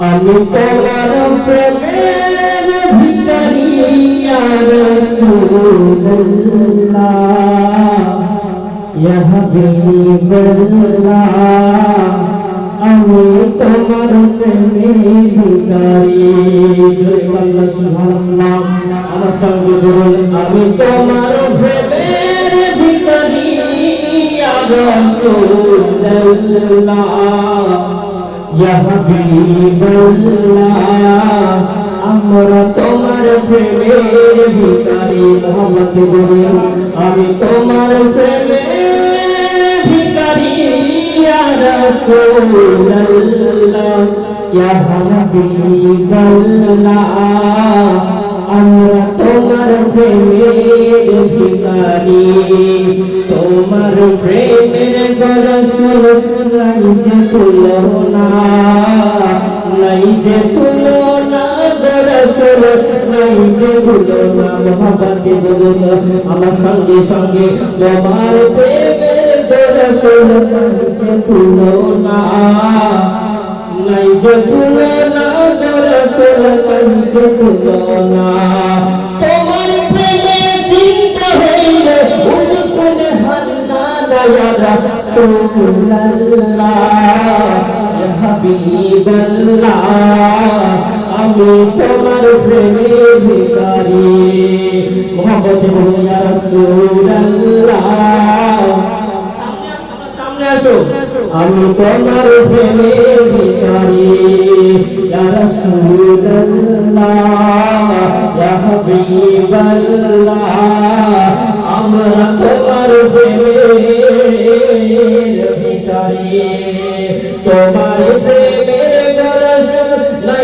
আমি তোমার প্রেমের ভিতরি আর ইয়া হাবিবাল্লাহ আমি তোমার প্রেমের ভিতরি আল্লাহ আমার সঙ্গে বলুন, আমি তোমার প্রেমের ভিতরি আর রাসূলুল্লাহ ইয়া হাবিবাল্লাহ, আমরা তোমার প্রেমের ভিকারি মোহাম্মদ বলুন আমি তোমার প্রেমের ভিকারি ইয়া রাসূলুল্লাহ। ইয়া হাবিবাল্লাহ, আমরা তোমার প্রেমের ভিকারি তোমার প্রেমের নাই যে তুলনা গরসুল নাই যে তুলনা মহাবাতে বলুন আমার সঙ্গে সঙ্গে তোমার প্রেমের গরসুল নাই যে তুলনা নাই যে তুলনা গরসুল নাই যে তুলনা তোমার প্রেমে চিন্তা হইলে উসকুন হান্না ইয়া হাবিবাল্লাহ আমি তোমার প্রেমে ভিখারি মোহাম্মদ ইয়া রাসূলুল্লাহ সামনে আসো। আমি তোমার প্রেমে ভিখারি ইয়া রাসূলুল্লাহ ইয়া হাবিবাল্লাহ আমরা তোমার প্রেমের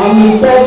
আমি তো